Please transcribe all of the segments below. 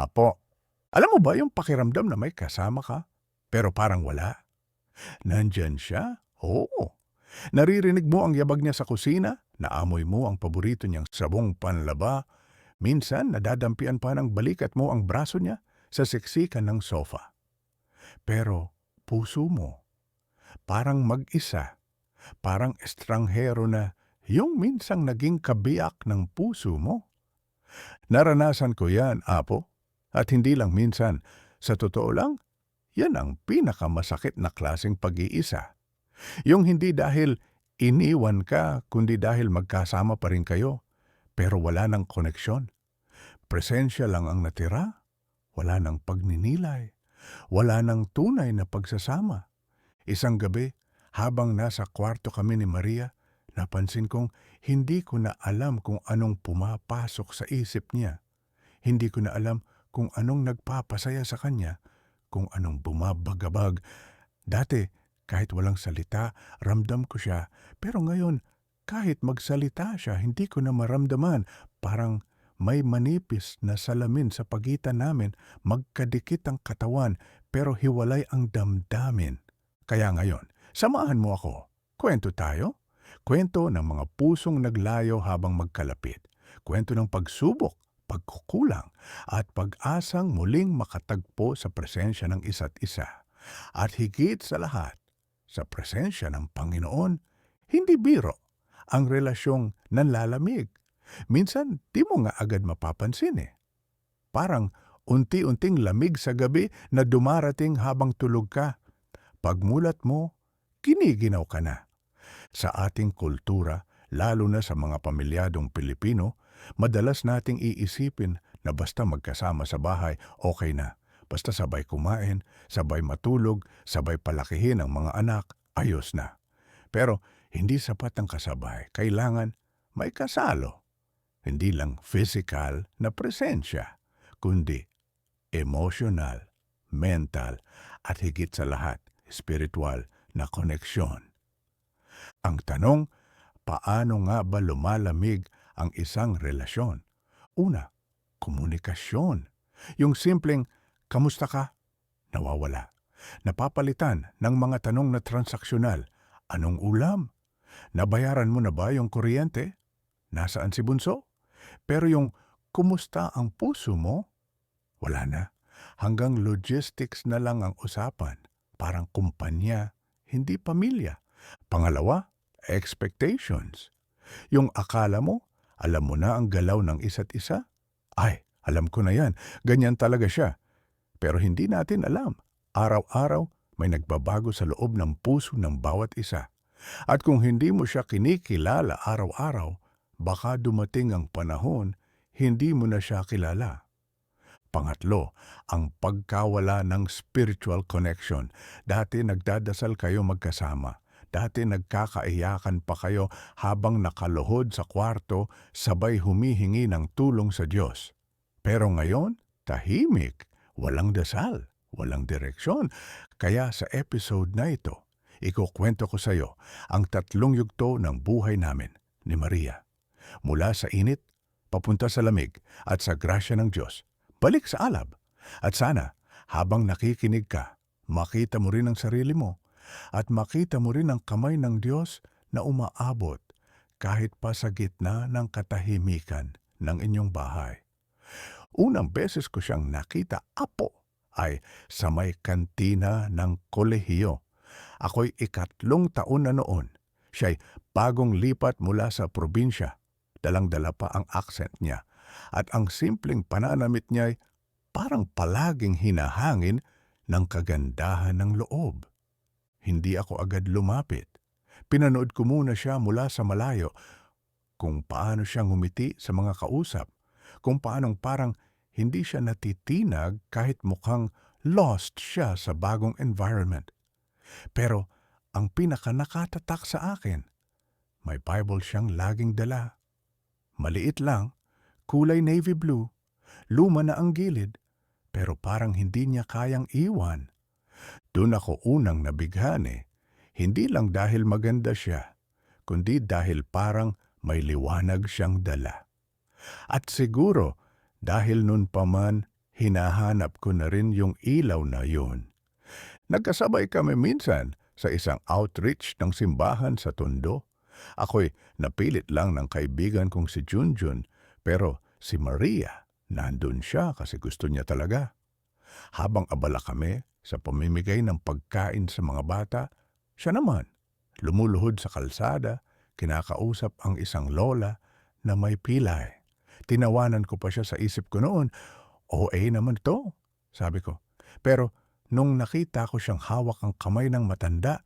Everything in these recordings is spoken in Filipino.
Apo, alam mo ba yung pakiramdam na may kasama ka, pero parang wala? Nandyan siya? Oo. Naririnig mo ang yabag niya sa kusina, naamoy mo ang paborito niyang sabong panlaba, minsan nadadampian pa ng balikat mo ang braso niya sa siksikan ng sofa. Pero puso mo, parang mag-isa, parang estranghero na yung minsang naging kabiyak ng puso mo. Naranasan ko yan, Apo, at hindi lang minsan. Sa totoo lang, yan ang pinakamasakit na klaseng pag-iisa. Yung hindi dahil iniwan ka, kundi dahil magkasama pa rin kayo, pero wala ng koneksyon. Presensya lang ang natira, wala ng pagninilay, wala ng tunay na pagsasama. Isang gabi, habang nasa kwarto kami ni Maria, napansin kong hindi ko na alam kung anong pumapasok sa isip niya. Hindi ko na alam kung anong nagpapasaya sa kanya, kung anong bumabagabag. Dati, kahit walang salita, ramdam ko siya. Pero ngayon, kahit magsalita siya, hindi ko na maramdaman. Parang may manipis na salamin sa pagitan namin, magkadikit ang katawan, pero hiwalay ang damdamin. Kaya ngayon, samahan mo ako. Kwento tayo. Kwento ng mga pusong naglayo habang magkalapit. Kwento ng pagsubok, pagkukulang, at pag-asang muling makatagpo sa presensya ng isa't isa. At higit sa lahat, sa presensya ng Panginoon, hindi biro ang relasyong nanlalamig. Minsan, di mo nga agad mapapansin eh. Parang unti-unting lamig sa gabi na dumarating habang tulog ka. Pagmulat mo, kiniginaw ka na. Sa ating kultura, lalo na sa mga pamilyadong Pilipino, madalas nating iisipin na basta magkasama sa bahay, okay na. Basta sabay kumain, sabay matulog, sabay palakihin ang mga anak, ayos na. Pero hindi sapat ang kasabay. Kailangan may kasalo. Hindi lang physical na presensya, kundi emotional, mental, at higit sa lahat, spiritual na koneksyon. Ang tanong, paano nga ba lumalamig ang isang relasyon? Una, komunikasyon. Yung simpleng, kamusta ka? Nawawala. Napapalitan ng mga tanong na transaksyonal. Anong ulam? Nabayaran mo na ba yung kuryente? Nasaan si Bunso? Pero yung, kumusta ang puso mo? Wala na. Hanggang logistics na lang ang usapan. Parang kumpanya, hindi pamilya. Pangalawa, expectations. Yung akala mo, alam mo na ang galaw ng isa't isa? Ay, alam ko na yan. Ganyan talaga siya. Pero hindi natin alam. Araw-araw, may nagbabago sa loob ng puso ng bawat isa. At kung hindi mo siya kinikilala araw-araw, baka dumating ang panahon, hindi mo na siya kilala. Pangatlo, ang pagkawala ng spiritual connection. Dati nagdadasal kayo magkasama. Dati nagkakaiyakan pa kayo habang nakaluhod sa kwarto, sabay humihingi ng tulong sa Diyos. Pero ngayon, tahimik, walang dasal, walang direksyon. Kaya sa episode na ito, ikukwento ko sa iyo ang tatlong yugto ng buhay namin ni Maria. Mula sa init, papunta sa lamig at sa grasya ng Diyos, balik sa alab. At sana, habang nakikinig ka, makita mo rin ang sarili mo at makita mo rin ang kamay ng Diyos na umaabot kahit pa sa gitna ng katahimikan ng inyong bahay. Unang beses ko siyang nakita, apo, ay sa may kantina ng kolehiyo. Ako'y ikatlong taon na noon. Siya'y bagong lipat mula sa probinsya. Dalang-dala pa ang accent niya. At ang simpleng pananamit niya'y parang palaging hinahangin ng kagandahan ng loob. Hindi ako agad lumapit. Pinanood ko muna siya mula sa malayo kung paano siya ngumiti sa mga kausap, kung paanong parang hindi siya natitinag kahit mukhang lost siya sa bagong environment. Pero ang pinaka nakatatak sa akin, may Bible siyang laging dala. Maliit lang, kulay navy blue, luma na ang gilid, pero parang hindi niya kayang iwan. Doon ako unang nabighani, hindi lang dahil maganda siya, kundi dahil parang may liwanag siyang dala. At siguro, dahil nun pa man, hinahanap ko na rin yung ilaw na yun. Nagkasabay kami minsan sa isang outreach ng simbahan sa Tondo. Ako'y napilit lang ng kaibigan kong si Junjun, pero si Maria, nandun siya kasi gusto niya talaga. Habang abala kami sa pamimigay ng pagkain sa mga bata, siya naman, lumuluhod sa kalsada, kinakausap ang isang lola na may pilay. Tinawanan ko pa siya sa isip ko noon, OA naman to, sabi ko. Pero nung nakita ko siyang hawak ang kamay ng matanda,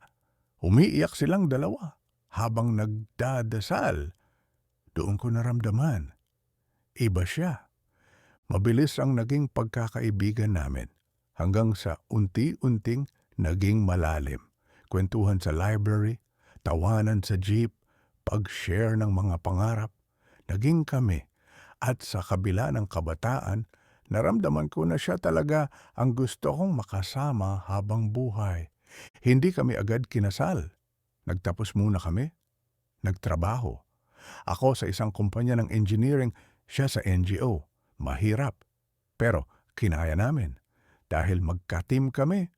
umiiyak silang dalawa habang nagdadasal. Doon ko naramdaman. Iba siya. Mabilis ang naging pagkakaibigan namin hanggang sa unti-unting naging malalim. Kwentuhan sa library, tawanan sa jeep, pag-share ng mga pangarap. Naging kami at sa kabila ng kabataan, naramdaman ko na siya talaga ang gusto kong makasama habang buhay. Hindi kami agad kinasal. Nagtapos muna kami. Nagtrabaho. Ako sa isang kumpanya ng engineering, siya sa NGO. Mahirap. Pero kinaya namin. Dahil magka-team kami.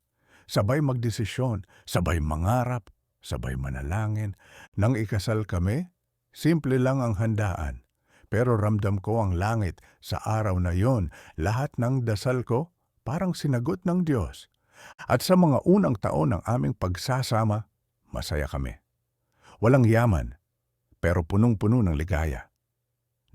Sabay magdesisyon, sabay mangarap, sabay manalangin. Nang ikasal kami, simple lang ang handaan. Pero ramdam ko ang langit sa araw na yon. Lahat ng dasal ko parang sinagot ng Diyos. At sa mga unang taon ng aming pagsasama, masaya kami. Walang yaman, pero punong-puno ng ligaya.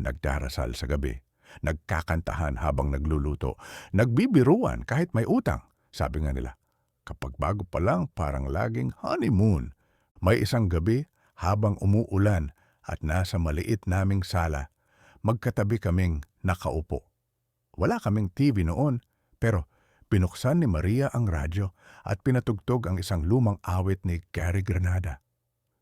Nagdarasal sa gabi, nagkakantahan habang nagluluto, nagbibiruan kahit may utang. Sabi nga nila, kapag bago pa lang parang laging honeymoon. May isang gabi habang umuulan at nasa maliit naming sala, magkatabi kaming nakaupo. Wala kaming TV noon, pero Pinuksan ni Maria ang radyo at pinatugtog ang isang lumang awit ni Gary Granada.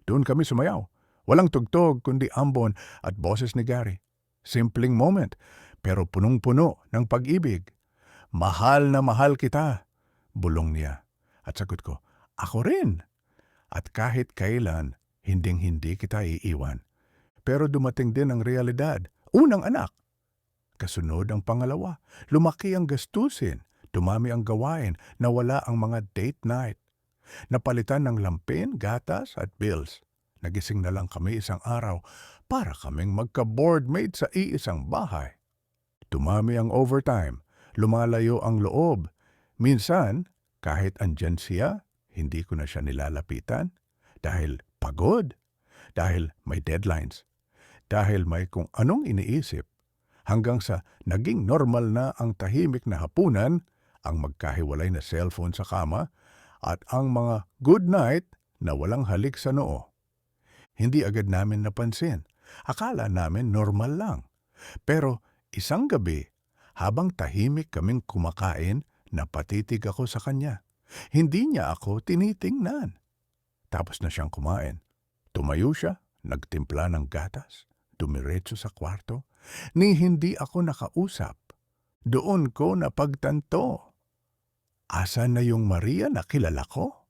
Doon kami sumayaw. Walang tugtog kundi ambon at boses ni Gary. Simpleng moment, pero punong-puno ng pag-ibig. Mahal na mahal kita, bulong niya. At sagot ko, ako rin. At kahit kailan, hinding-hindi kita iiwan. Pero dumating din ang realidad. Unang anak. Kasunod ang pangalawa. Lumaki ang gastusin. Dumami ang gawain, nawala ang mga date night. Napalitan ng lampin, gatas at bills. Nagising na lang kami isang araw para kaming magka-boardmate sa iisang bahay. Tumami ang overtime, lumalayo ang loob. Minsan, kahit andyan siya, hindi ko na siya nilalapitan dahil pagod, dahil may deadlines, dahil may kung anong iniisip, hanggang sa naging normal na ang tahimik na hapunan ang magkahiwalay na cellphone sa kama, at ang mga good night na walang halik sa noo. Hindi agad namin napansin. Akala namin normal lang. Pero isang gabi, habang tahimik kaming kumakain, napatitig ako sa kanya. Hindi niya ako tinitingnan. Tapos na siyang kumain. Tumayo siya, nagtimpla ng gatas, dumiretso sa kwarto, ni hindi ako nakausap. Doon ko napagtanto. Asan na yung Maria na kilala ko?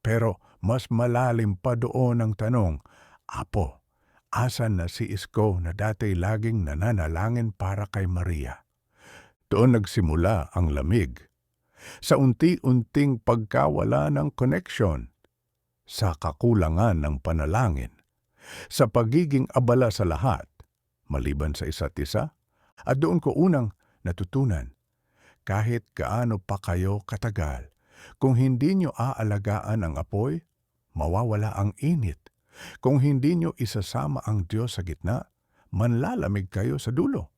Pero mas malalim pa doon ang tanong, Apo, asan na si Isko na dati laging nananalangin para kay Maria? Doon nagsimula ang lamig. Sa unti-unting pagkawala ng connection, sa kakulangan ng panalangin, sa pagiging abala sa lahat, maliban sa isa't isa, at doon ko unang natutunan kahit gaano pa kayo katagal. Kung hindi nyo aalagaan ang apoy, mawawala ang init. Kung hindi nyo isasama ang Diyos sa gitna, manlalamig kayo sa dulo.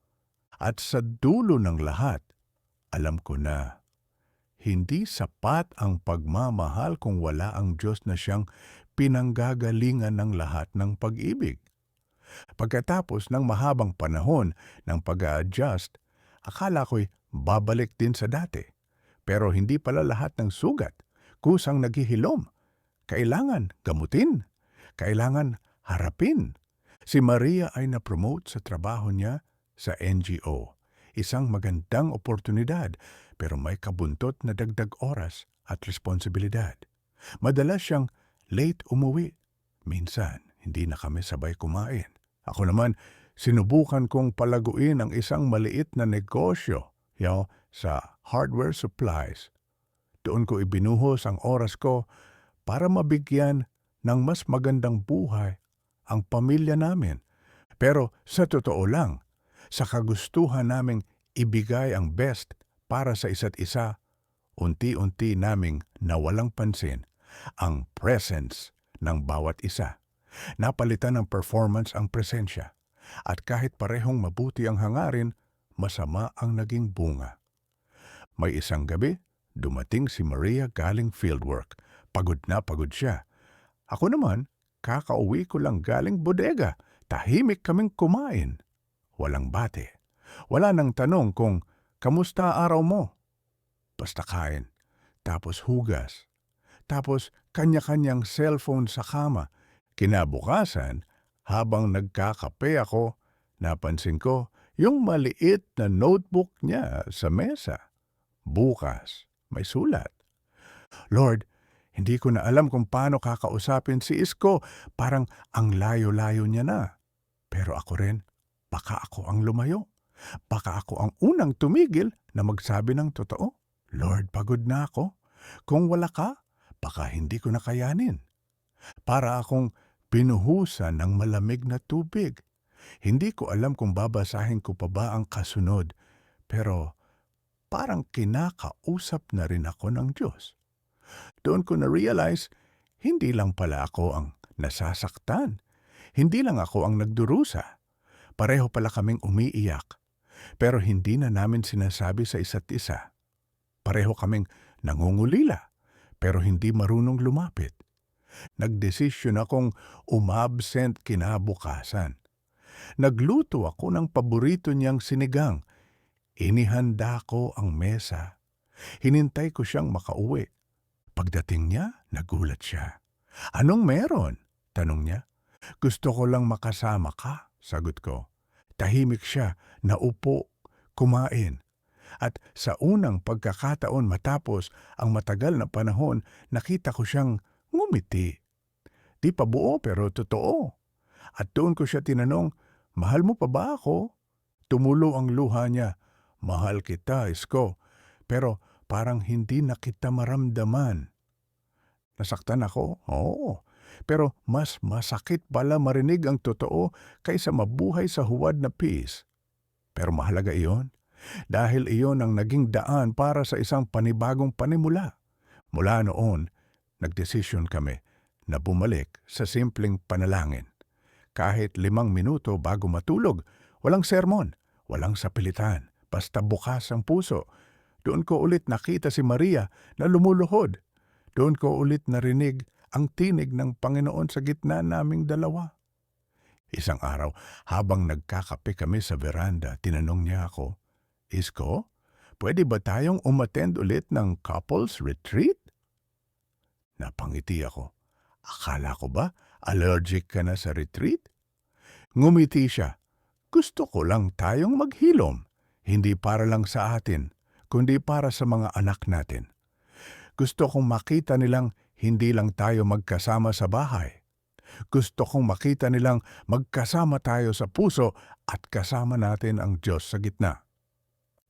At sa dulo ng lahat, alam ko na, hindi sapat ang pagmamahal kung wala ang Diyos na siyang pinanggagalingan ng lahat ng pag-ibig. Pagkatapos ng mahabang panahon ng pag-a-adjust, akala ko'y babalik din sa dati. Pero hindi pala lahat ng sugat kusang naghihilom. Kailangan gamutin. Kailangan harapin. Si Maria ay na-promote sa trabaho niya sa NGO. Isang magandang oportunidad pero may kabuntot na dagdag oras at responsibilidad. Madalas siyang late umuwi. Minsan, hindi na kami sabay kumain. Ako naman, sinubukan kong palaguin ang isang maliit na negosyo yo, sa hardware supplies. Doon ko ibinuhos ang oras ko para mabigyan ng mas magandang buhay ang pamilya namin. Pero sa totoo lang, sa kagustuhan naming ibigay ang best para sa isa't isa, unti-unti naming nawalang pansin ang presence ng bawat isa. Napalitan ng performance ang presensya. At kahit parehong mabuti ang hangarin, masama ang naging bunga. May isang gabi, dumating si Maria galing fieldwork. Pagod na pagod siya. Ako naman, kakauwi ko lang galing bodega. Tahimik kaming kumain. Walang bate. Wala nang tanong kung, kamusta araw mo? Basta kain. Tapos hugas. Tapos kanya-kanyang cellphone sa kama. Kinabukasan, habang nagkakape ako, napansin ko yung maliit na notebook niya sa mesa. Bukas, may sulat. Lord, hindi ko na alam kung paano kakausapin si Isko. Parang ang layo-layo niya na. Pero ako rin, baka ako ang lumayo. Baka ako ang unang tumigil na magsabi ng totoo. Lord, pagod na ako. Kung wala ka, baka hindi ko na kayanin. Para akong pinuhusan ng malamig na tubig. Hindi ko alam kung babasahin ko pa ba ang kasunod, pero parang kinakausap na rin ako ng Diyos. Doon ko na-realize, hindi lang pala ako ang nasasaktan. Hindi lang ako ang nagdurusa. Pareho pala kaming umiiyak. Pero hindi na namin sinasabi sa isa't isa. Pareho kaming nangungulila, pero hindi marunong lumapit. Nagdesisyon akong umabsent kinabukasan. Nagluto ako ng paborito niyang sinigang. Inihanda ko ang mesa. Hinintay ko siyang makauwi. Pagdating niya, nagulat siya. Anong meron? Tanong niya. Gusto ko lang makasama ka, sagot ko. Tahimik siya, naupo, kumain. At sa unang pagkakataon matapos ang matagal na panahon, nakita ko siyang ngumiti. Di pa buo pero totoo. At doon ko siya tinanong, mahal mo pa ba ako? Tumulo ang luha niya, mahal kita, Isko. Pero parang hindi na kita maramdaman. Nasaktan ako? Oo. Pero mas masakit pala marinig ang totoo kaysa mabuhay sa huwad na peace. Pero mahalaga iyon dahil iyon ang naging daan para sa isang panibagong panimula. Mula noon, nagdesisyon kami na bumalik sa simpleng panalangin. Kahit limang minuto bago matulog, walang sermon, walang sapilitan, basta bukas ang puso. Doon ko ulit nakita si Maria na lumuluhod. Doon ko ulit narinig ang tinig ng Panginoon sa gitna naming dalawa. Isang araw, habang nagkakape kami sa veranda, tinanong niya ako, Isko, pwede ba tayong umattend ulit ng couples retreat? Napangiti ako. Akala ko ba allergic ka na sa retreat? Ngumiti siya. Gusto ko lang tayong maghilom. Hindi para lang sa atin, kundi para sa mga anak natin. Gusto kong makita nilang hindi lang tayo magkasama sa bahay. Gusto kong makita nilang magkasama tayo sa puso at kasama natin ang Diyos sa gitna.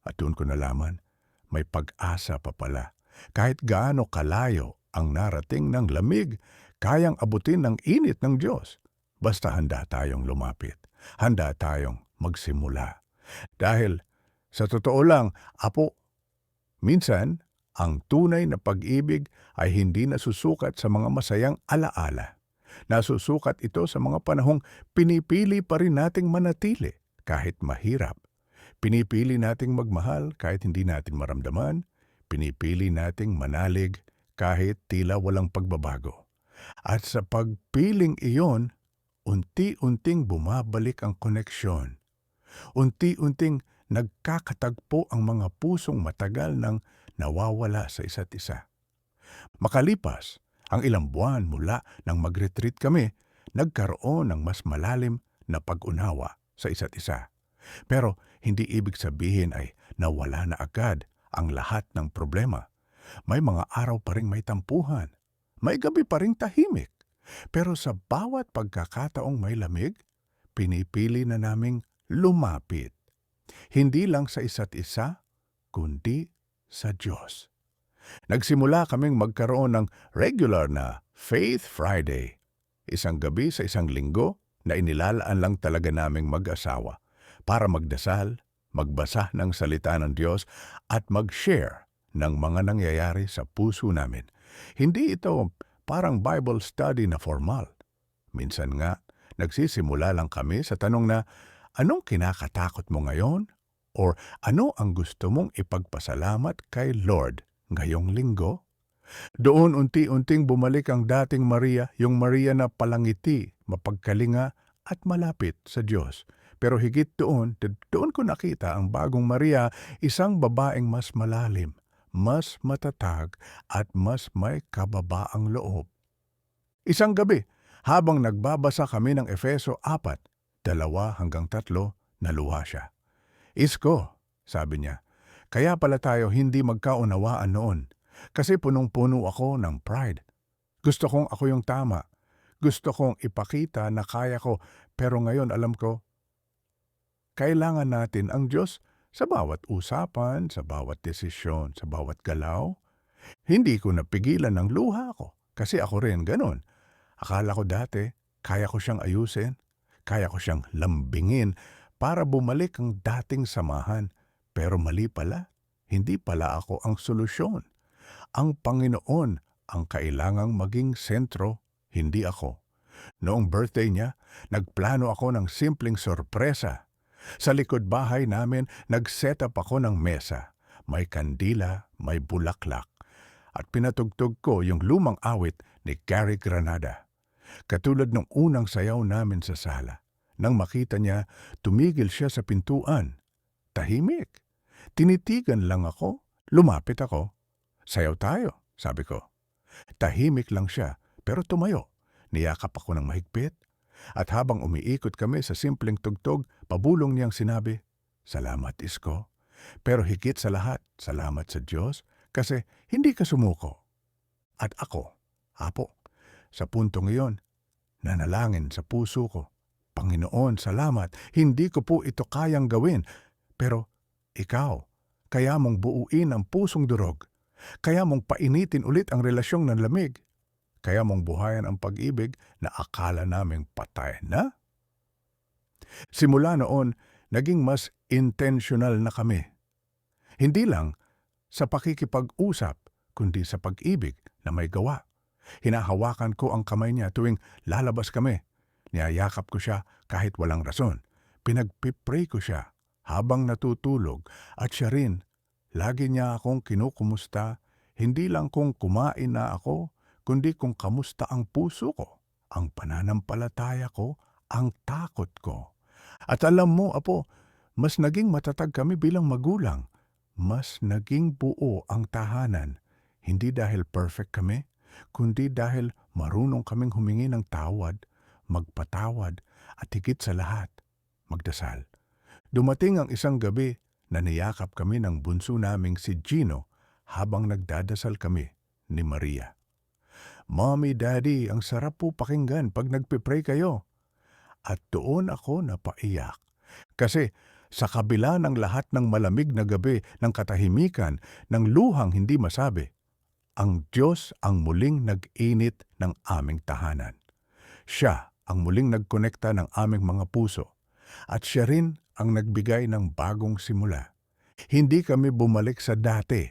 At doon ko nalaman, may pag-asa pa pala. Kahit gaano kalayo ang narating ng lamig, kayang abutin ng init ng Diyos. Basta handa tayong lumapit. Handa tayong magsimula. Dahil, sa totoo lang, apo, minsan, ang tunay na pag-ibig ay hindi nasusukat sa mga masayang alaala. Nasusukat ito sa mga panahong pinipili pa rin nating manatili kahit mahirap. Pinipili nating magmahal kahit hindi natin maramdaman. Pinipili nating manalig kahit tila walang pagbabago. At sa pagpiling iyon, unti-unting bumabalik ang koneksyon. Unti-unting nagkakatagpo ang mga pusong matagal nang nawawala sa isa't isa. Makalipas ang ilang buwan mula nang mag-retreat kami, nagkaroon ng mas malalim na pag-unawa sa isa't isa. Pero hindi ibig sabihin ay nawala na agad ang lahat ng problema. May mga araw pa rin may tampuhan. May gabi pa rin tahimik. Pero sa bawat pagkakataong may lamig, pinipili na naming lumapit. Hindi lang sa isa't isa, kundi sa Diyos. Nagsimula kaming magkaroon ng regular na Faith Friday. Isang gabi sa isang linggo na inilalaan lang talaga naming mag-asawa para magdasal, magbasa ng salita ng Diyos at mag-share ng mga nangyayari sa puso namin. Hindi ito parang Bible study na formal. Minsan nga, nagsisimula lang kami sa tanong na, anong kinakatakot mo ngayon? Or ano ang gusto mong ipagpasalamat kay Lord ngayong linggo? Doon unti-unting bumalik ang dating Maria, yung Maria na palangiti, mapagkalinga at malapit sa Diyos. Pero higit doon, doon ko nakita ang bagong Maria, isang babaeng mas malalim, mas matatag at mas may kababaang loob. Isang gabi, habang nagbabasa kami ng Efeso 4, dalawa hanggang tatlo, naluha siya. Isko, sabi niya, kaya pala tayo hindi magkaunawaan noon kasi punong-puno ako ng pride. Gusto kong ako yung tama. Gusto kong ipakita na kaya ko pero ngayon alam ko, kailangan natin ang Diyos sa bawat usapan, sa bawat desisyon, sa bawat galaw. Hindi ko napigilan ng luha ko kasi ako rin ganun. Akala ko dati, kaya ko siyang ayusin, kaya ko siyang lambingin para bumalik ang dating samahan. Pero mali pala, hindi pala ako ang solusyon. Ang Panginoon ang kailangang maging sentro, hindi ako. Noong birthday niya, nagplano ako ng simpleng sorpresa. Sa likod bahay namin, nag-set up ako ng mesa. May kandila, may bulaklak. At pinatugtog ko yung lumang awit ni Gary Granada. Katulad ng unang sayaw namin sa sala. Nang makita niya, tumigil siya sa pintuan. Tahimik. Tinitigan lang ako. Lumapit ako. Sayaw tayo, sabi ko. Tahimik lang siya, pero tumayo. Niyakap ako ng mahigpit. At habang umiikot kami sa simpleng tugtog, pabulong niyang sinabi, Salamat, Isko. Pero higit sa lahat, salamat sa Diyos kasi hindi ka sumuko. At ako, apo, sa puntong iyon, nanalangin sa puso ko. Panginoon, salamat, hindi ko po ito kayang gawin. Pero ikaw, kaya mong buuin ang pusong durog. Kaya mong painitin ulit ang relasyong ng lamig. Kaya mong buhayan ang pag-ibig na akala naming patay na. Simula noon, naging mas intentional na kami. Hindi lang sa pakikipag-usap, kundi sa pag-ibig na may gawa. Hinahawakan ko ang kamay niya tuwing lalabas kami. Niyayakap ko siya kahit walang rason. Pinagpipray ko siya habang natutulog at siya rin. Lagi niya akong kinukumusta, hindi lang kung kumain na ako, kundi kung kamusta ang puso ko, ang pananampalataya ko, ang takot ko. At alam mo, Apo, mas naging matatag kami bilang magulang. Mas naging buo ang tahanan. Hindi dahil perfect kami, kundi dahil marunong kaming humingi ng tawad, magpatawad, at higit sa lahat, magdasal. Dumating ang isang gabi na niyakap kami ng bunso naming si Gino habang nagdadasal kami ni Maria. Mommy, Daddy, ang sarap po pakinggan pag nagpipray kayo. At doon ako napaiyak. Kasi sa kabila ng lahat ng malamig na gabi ng katahimikan, ng luhang hindi masabi, ang Diyos ang muling nag-init ng aming tahanan. Siya ang muling nagkonekta ng aming mga puso. At siya rin ang nagbigay ng bagong simula. Hindi kami bumalik sa dati.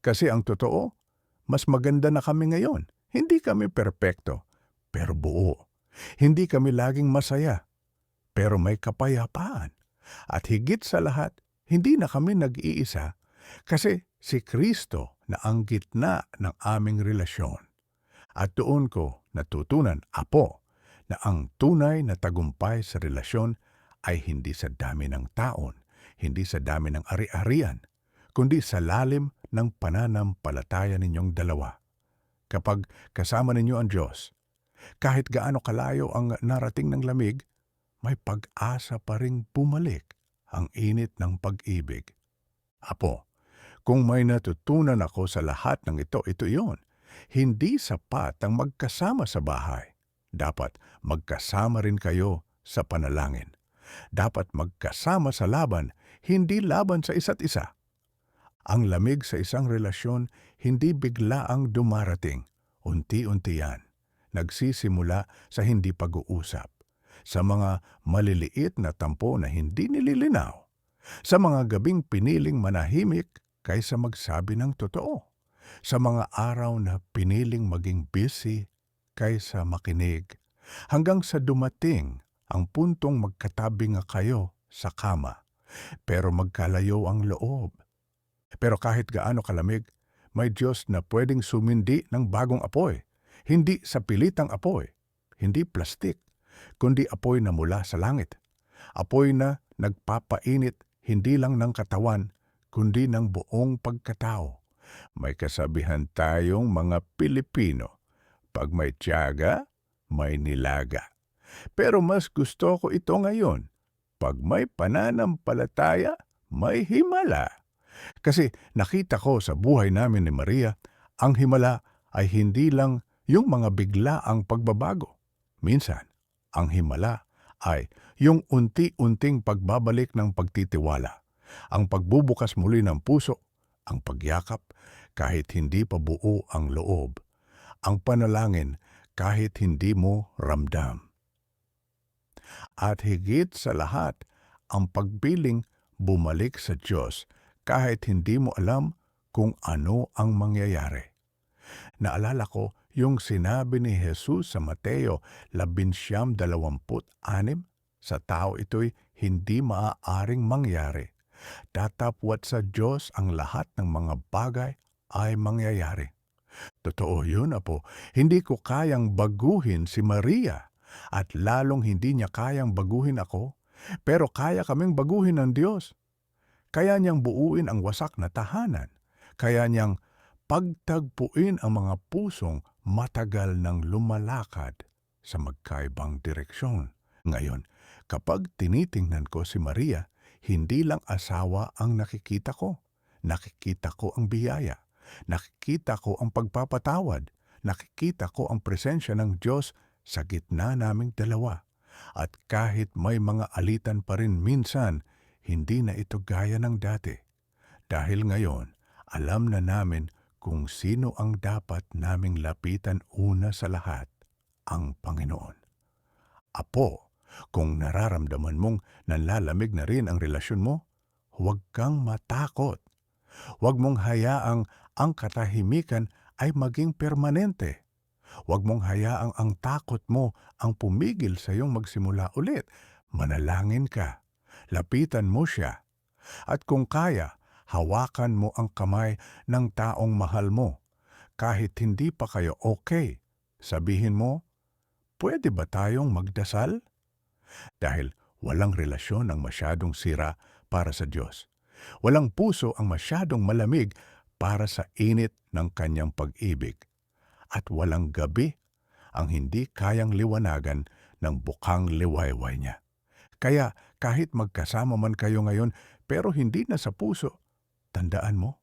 Kasi ang totoo, mas maganda na kami ngayon. Hindi kami perpekto, pero buo. Hindi kami laging masaya, pero may kapayapaan. At higit sa lahat, hindi na kami nag-iisa kasi si Kristo na ang gitna ng aming relasyon. At doon ko natutunan, Apo, na ang tunay na tagumpay sa relasyon ay hindi sa dami ng taon, hindi sa dami ng ari-arian, kundi sa lalim ng pananampalataya ninyong dalawa. Kapag kasama ninyo ang Diyos, kahit gaano kalayo ang narating ng lamig, may pag-asa pa ring bumalik ang init ng pag-ibig. Apo, kung may natutunan ako sa lahat ng ito, ito iyon. Hindi sapat ang magkasama sa bahay. Dapat magkasama rin kayo sa panalangin. Dapat magkasama sa laban, hindi laban sa isa't isa. Ang lamig sa isang relasyon hindi bigla ang dumarating. Unti-unti yan. Nagsisimula sa hindi pag-uusap. Sa mga maliliit na tampo na hindi nililinaw. Sa mga gabing piniling manahimik kaysa magsabi ng totoo. Sa mga araw na piniling maging busy kaysa makinig. Hanggang sa dumating ang puntong magkatabi nga kayo sa kama. Pero magkalayo ang loob. Pero kahit gaano kalamig, may Diyos na pwedeng sumindi ng bagong apoy. Hindi sa pilitang apoy, hindi plastik, kundi apoy na mula sa langit. Apoy na nagpapainit hindi lang ng katawan, kundi ng buong pagkatao. May kasabihan tayong mga Pilipino, pag may tiyaga, may nilaga. Pero mas gusto ko ito ngayon, pag may pananampalataya, may himala. Kasi nakita ko sa buhay namin ni Maria, ang himala ay hindi lang yung mga bigla ang pagbabago. Minsan, ang himala ay yung unti-unting pagbabalik ng pagtitiwala, ang pagbubukas muli ng puso, ang pagyakap kahit hindi pa buo ang loob, ang panalangin kahit hindi mo ramdam. At higit sa lahat, ang pagbiling bumalik sa Diyos kahit hindi mo alam kung ano ang mangyayari. Naalala ko yung sinabi ni Jesus sa Mateo 11.26, sa tao ito'y hindi maaaring mangyari. Tatapwat sa Diyos ang lahat ng mga bagay ay mangyayari. Totoo yun, Apo. Hindi ko kayang baguhin si Maria at lalong hindi niya kayang baguhin ako. Pero kaya kaming baguhin ng Diyos. Kaya niyang buuin ang wasak na tahanan. Kaya niyang pagtagpuin ang mga pusong matagal nang lumalakad sa magkaibang direksyon. Ngayon, kapag tinitingnan ko si Maria, hindi lang asawa ang nakikita ko. Nakikita ko ang biyaya. Nakikita ko ang pagpapatawad. Nakikita ko ang presensya ng Diyos sa gitna naming dalawa. At kahit may mga alitan pa rin minsan, hindi na ito gaya ng dati. Dahil ngayon, alam na namin kung sino ang dapat naming lapitan una sa lahat, ang Panginoon. Apo, kung nararamdaman mong nanlalamig na rin ang relasyon mo, huwag kang matakot. Huwag mong hayaang ang katahimikan ay maging permanente. Huwag mong hayaang ang takot mo ang pumigil sa iyong magsimula ulit. Manalangin ka. Lapitan mo siya. At kung kaya, hawakan mo ang kamay ng taong mahal mo. Kahit hindi pa kayo okay, sabihin mo, pwede ba tayong magdasal? Dahil walang relasyon ang masyadong sira para sa Diyos. Walang puso ang masyadong malamig para sa init ng kanyang pag-ibig. At walang gabi ang hindi kayang liwanagan ng bukang liwayway niya. Kaya kahit magkasama man kayo ngayon pero hindi na sa puso, Tandaan mo,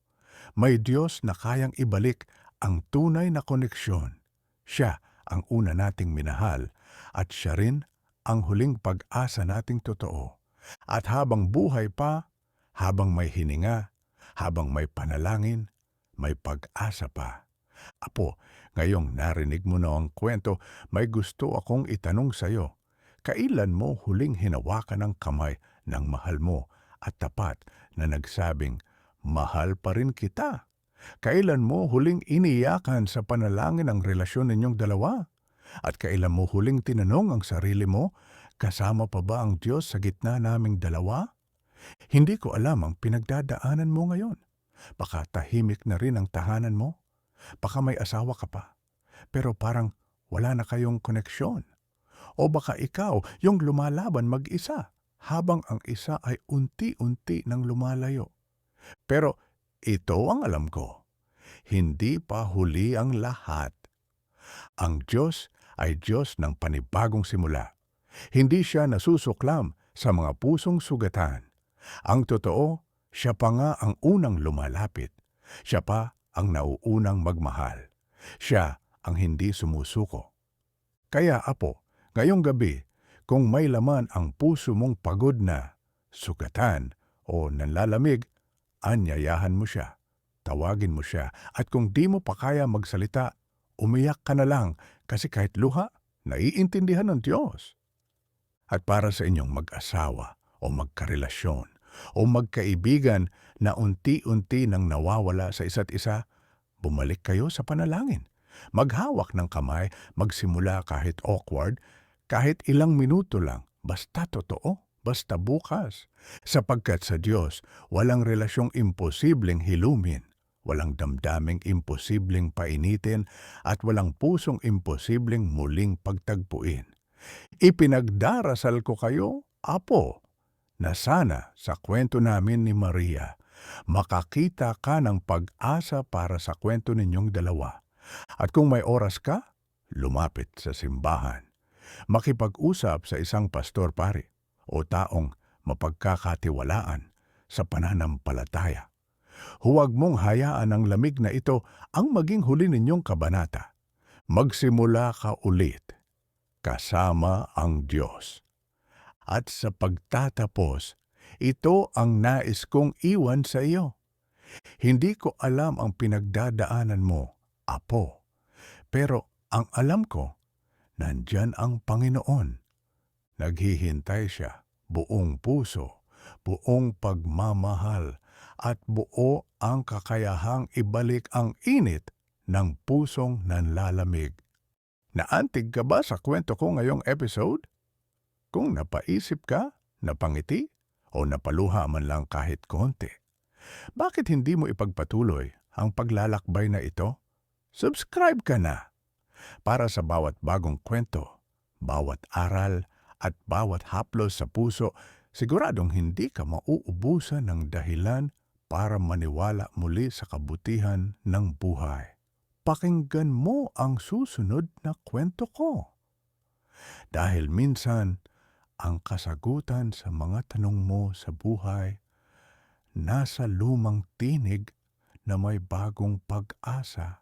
may Diyos na kayang ibalik ang tunay na koneksyon. Siya ang una nating minahal at siya rin ang huling pag-asa nating totoo. At habang buhay pa, habang may hininga, habang may panalangin, may pag-asa pa. Apo, ngayong narinig mo na ang kwento, may gusto akong itanong sa iyo. Kailan mo huling hinawakan ang kamay ng mahal mo at tapat na nagsabing, mahal pa rin kita. Kailan mo huling iniyakan sa panalangin ang relasyon ninyong dalawa? At kailan mo huling tinanong ang sarili mo, kasama pa ba ang Diyos sa gitna naming dalawa? Hindi ko alam ang pinagdadaanan mo ngayon. Baka tahimik na rin ang tahanan mo. Baka may asawa ka pa. Pero parang wala na kayong koneksyon. O baka ikaw yung lumalaban mag-isa habang ang isa ay unti-unti nang lumalayo. Pero ito ang alam ko, hindi pa huli ang lahat. Ang Diyos ay Diyos ng panibagong simula. Hindi siya nasusuklam sa mga pusong sugatan. Ang totoo, siya pa nga ang unang lumalapit. Siya pa ang nauunang magmahal. Siya ang hindi sumusuko. Kaya apo, ngayong gabi, kung may laman ang puso mong pagod na, sugatan o nanlalamig, anyayahan mo siya, tawagin mo siya, at kung di mo pa kaya magsalita, umiyak ka na lang kasi kahit luha, naiintindihan ng Diyos. At para sa inyong mag-asawa o magkarelasyon o magkaibigan na unti-unti nang nawawala sa isa't isa, bumalik kayo sa panalangin. Maghawak ng kamay, magsimula kahit awkward, kahit ilang minuto lang, basta totoo, basta bukas. Sapagkat sa Diyos, walang relasyong imposibleng hilumin, walang damdaming imposibleng painitin, at walang pusong imposibleng muling pagtagpuin. Ipinagdarasal ko kayo, Apo, na sana sa kwento namin ni Maria, makakita ka ng pag-asa para sa kwento ninyong dalawa. At kung may oras ka, lumapit sa simbahan. Makipag-usap sa isang pastor pare o taong mapagkakatiwalaan sa pananampalataya. Huwag mong hayaan ang lamig na ito ang maging huli ninyong kabanata. Magsimula ka ulit kasama ang Diyos. At sa pagtatapos, ito ang nais kong iwan sa iyo. Hindi ko alam ang pinagdadaanan mo, Apo. Pero ang alam ko, nandyan ang Panginoon. Naghihintay siya, buong puso, buong pagmamahal, at buo ang kakayahang ibalik ang init ng pusong nanlalamig. Naantig ka ba sa kwento ko ngayong episode? Kung napaisip ka, napangiti, o napaluha man lang kahit konti, bakit hindi mo ipagpatuloy ang paglalakbay na ito? Subscribe ka na para sa bawat bagong kwento, bawat aral, at bawat haplos sa puso, siguradong hindi ka mauubusan ng dahilan para maniwala muli sa kabutihan ng buhay pakinggan mo ang susunod na kwento ko. Dahil minsan, ang kasagutan sa mga tanong mo sa buhay. Nasa lumang tinig na may bagong pag-asa